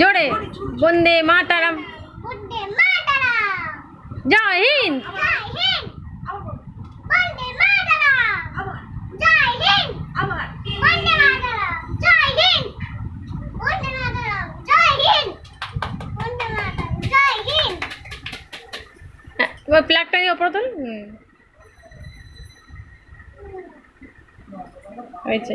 জোরে। বন্দে মাতারাম। জয় হিন্দ। ওই প্লাগটা দিয়ে ওপরে তোল। হয়েছে।